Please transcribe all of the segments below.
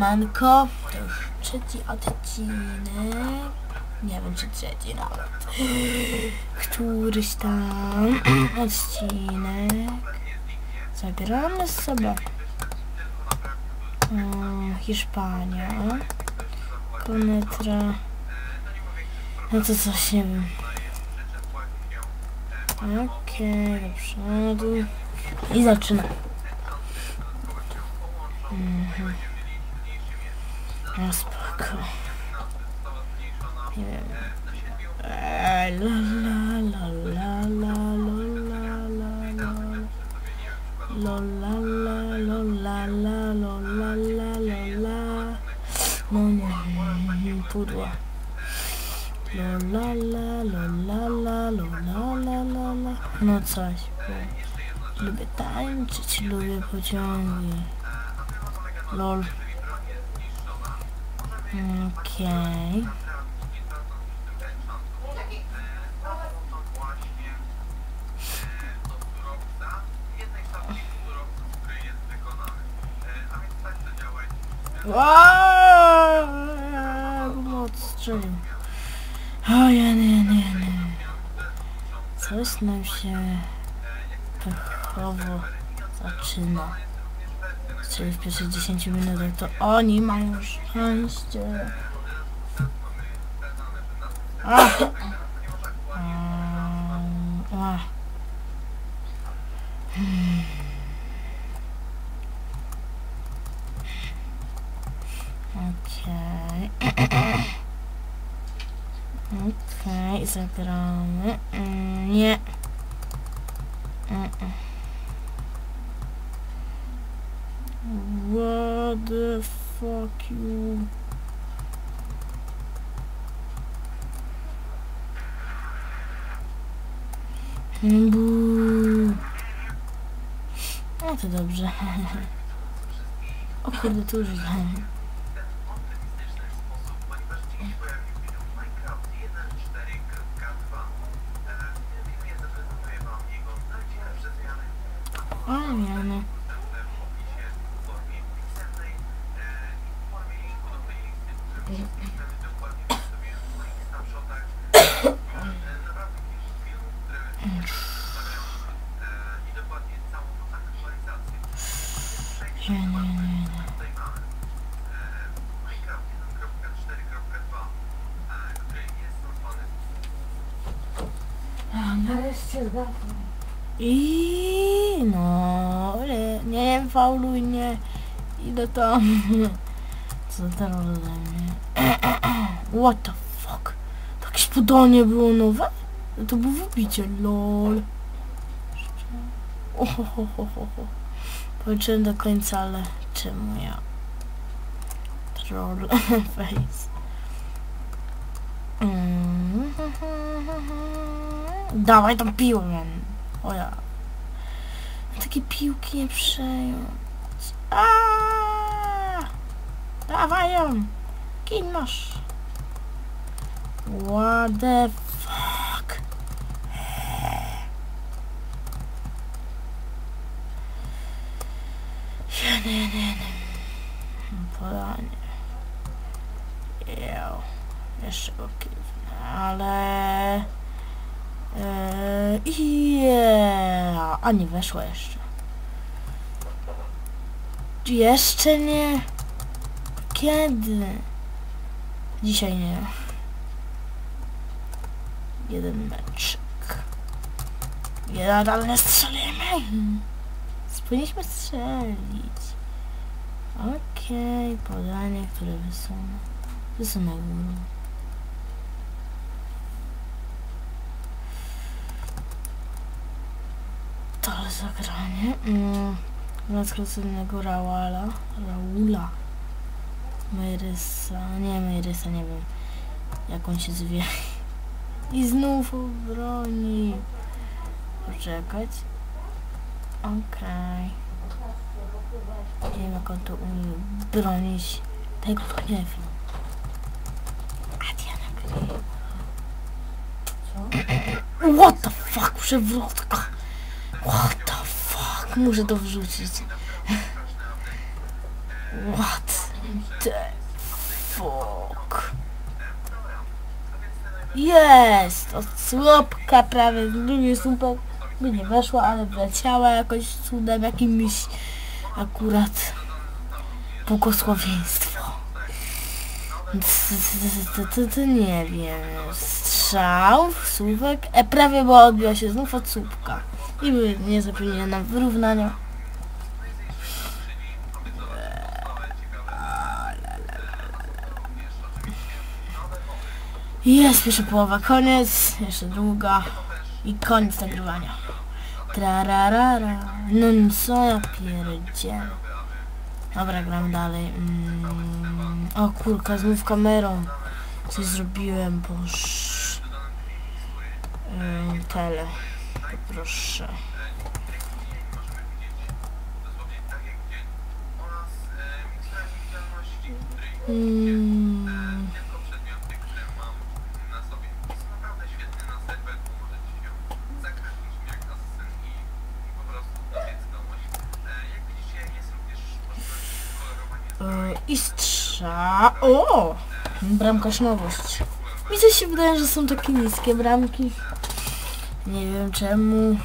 Siemanko, to już trzeci odcinek. Nie wiem czy trzeci nawet. Któryś tam odcinek. Zagramy sobie. Um, Hiszpania. Konetra. No to coś nie wiem. Okej, dobrze. No to... I zaczynam. Mhm. No spoko. Nie wiem. Eee, la la la la la la la la la la la la la la la la No nie, pudła. La la la la la la la la la la No coś. Lubię tańczyć, lubię pociągi. Lol. Okej. Waaaa! Pomoc strzelił. O ja nie, nie, nie. Coś nam się pechowo zaczyna. Czyli w pierwszych 10 minutach to oni mają szczęście. Ach. Um, ach. Hmm. Okej. Okej, zagramy. Mm, Nie. Mm, mm. What the fuck you... No to dobrze. O kurde, tu już źle. O, miano. Nie, nie, nie, nie. Nareszcie zgadnę. I no, ale nie fauluj nie. Idę tam. Co teraz ode mnie? What the fuck? To jakieś podanie było nowe? To było wybicie, lol. Ohohohoho. Do końca, ale czemu ja? Troll face. Mm. Dawaj tą piłę. O ja. Takie piłki nie przejąć. Dawaj ją! Kin masz! What the fuck? Nie, nie, nie, nie. Podanie. Jo. Jeszcze go kiwnę, ale... Eee, yeah. A nie weszło jeszcze. Jeszcze nie. Kiedy? Dzisiaj nie. Jeden meczek. Ja dalej nie strzelimy. Powinniśmy strzelić. Okej, podanie, które wysunę. Wysunę górę. To zagranie. Mm. Rozkręconego Raula. Raula. Mejrysa. Nie, Mejrysa, nie wiem. Jak on się zwie. I znów broni. Poczekać. Okej. Nie wiem jak on to umie bronić. Tego to nie wiem. A Diana gry. Co? What the fuck? Przewrotka. Muszę to wrzucić. What? the fuck? Jest! Od słupka prawie z drugiej słupek by nie weszła, ale wleciała jakoś cudem jakimś akurat błogosławieństwo. C- Nie wiem. Strzał, słupek, e prawie była odbiła się znów od słupka. I nie zapewniła nam wyrównania. Jest pierwsza połowa, koniec, jeszcze druga i koniec nagrywania. Trararara, no co ja pierdzielę. Dobra, gram dalej. Mm, o kurka, znów kamerą. Coś zrobiłem, boż... Ym, tele. Poproszę. Mm, y, I strza... O! Bramkarz nowość. Mi się wydaje, że są takie niskie bramki. Nie wiem czemu.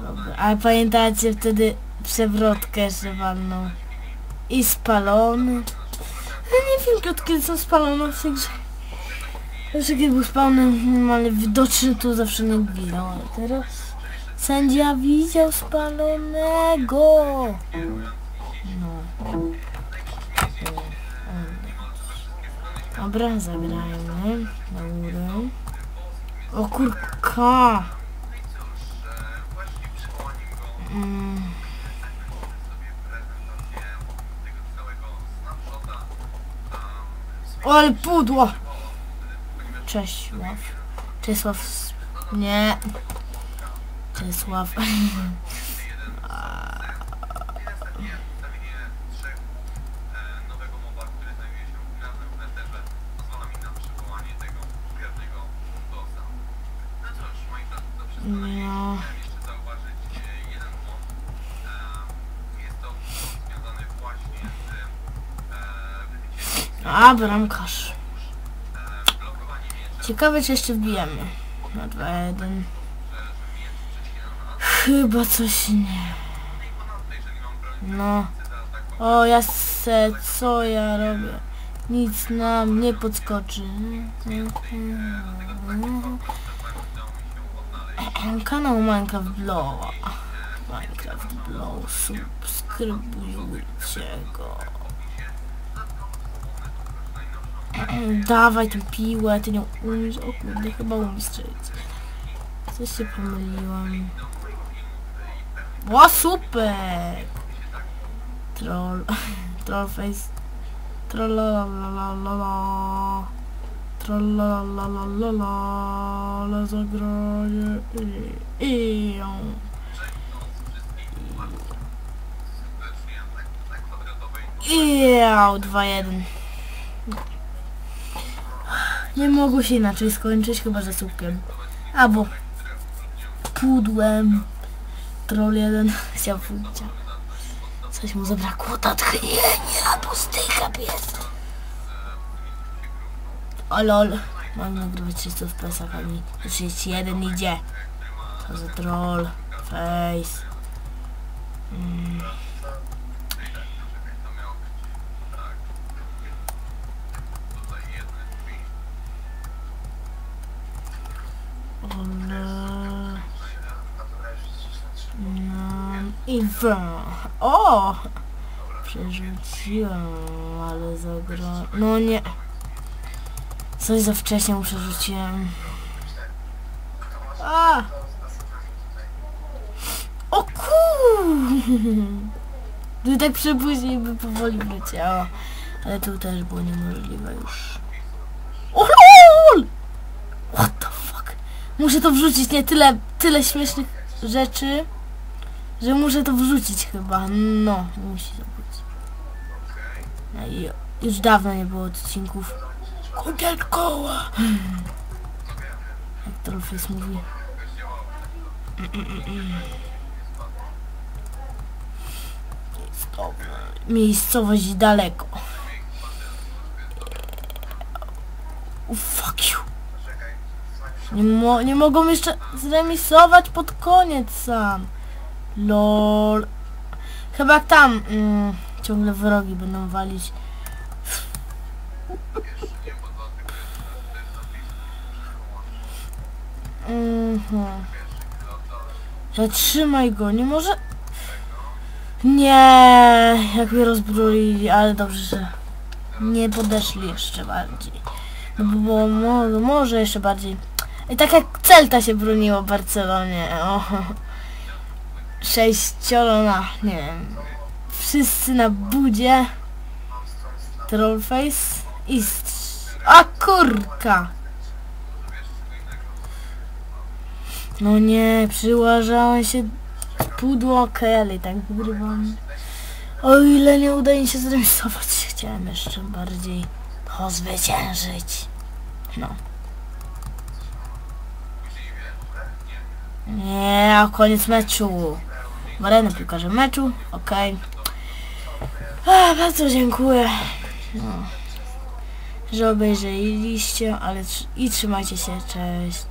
Dobra, ale pamiętacie wtedy przewrotkę jeszcze walną. I spalony. Ja nie wiem od kiedy są spalone w tej. Zawsze kiedy był spalony normalnie widoczny to zawsze nie gwizdał, ale teraz sędzia widział spalonego. No. Dobra, zagrajmy na górę. O kurka! Mm. Ale pudło! Czesław. Czesław. s- Nie. Czesław. No. A, bramkarz. Ciekawe, czy jeszcze wbijemy. Na 2-1. Chyba coś nie. No. O, ja se, co ja robię? Nic nam nie podskoczy. Kanał Minecraft Blow. Minecraft Blow. Subskrybujcie go. Dawaj tę piłę, ty nie umiesz. O kurde, chyba strzelić. Coś się pomyliłam. O, super! Troll. Trollface. Trollalalalala. Trollalalalala. Zagranie. I, i, ją. Iau, 2-1. Nie mogło się inaczej skończyć, chyba że słupkiem. Albo pudłem. Troll jeden chciał pójść. Coś mu zabrakło natchnienia, pustyka pies. O lol. Mam nagrywać 300 FPS, a mi 31 idzie. Co za troll. Face. Mm. No i wa. O! Przerzuciłem, ale zagra... No nie. Coś za wcześnie mu przerzuciłem. A! O kur! Tak przepóźniej by powoli wleciało. Ale tu też było niemożliwe już. O! What the fuck? Muszę to wrzucić, nie? Tyle, tyle śmiesznych rzeczy, że muszę to wrzucić chyba. No, musi to być. No i już dawno nie było odcinków. Kąpiel koła! Jak Trollface mówi. Miejscowość daleko. Oh, fuck you. Nie, mo nie mogą jeszcze zremisować pod koniec sam. Lol. Chyba tam mm, ciągle wrogi będą walić. Mhm. Zatrzymaj go, nie może... Nie, jak mnie rozbroili, ale dobrze, że nie podeszli jeszcze bardziej. No bo może jeszcze bardziej. I tak jak Celta się broniło w Barcelonie. Sześcioro na, nie wiem. Wszyscy na budzie. Trollface i... A kurka! No nie, przyłożałem się pudło Kelly, tak wygrywam. O ile nie uda mi się zremisować, chciałem jeszcze bardziej to zwyciężyć. No. Nie, a koniec meczu. Marena piłkarze meczu, okej. A, Bardzo dziękuję. No. Że obejrzeliście, ale tr- i trzymajcie się, cześć.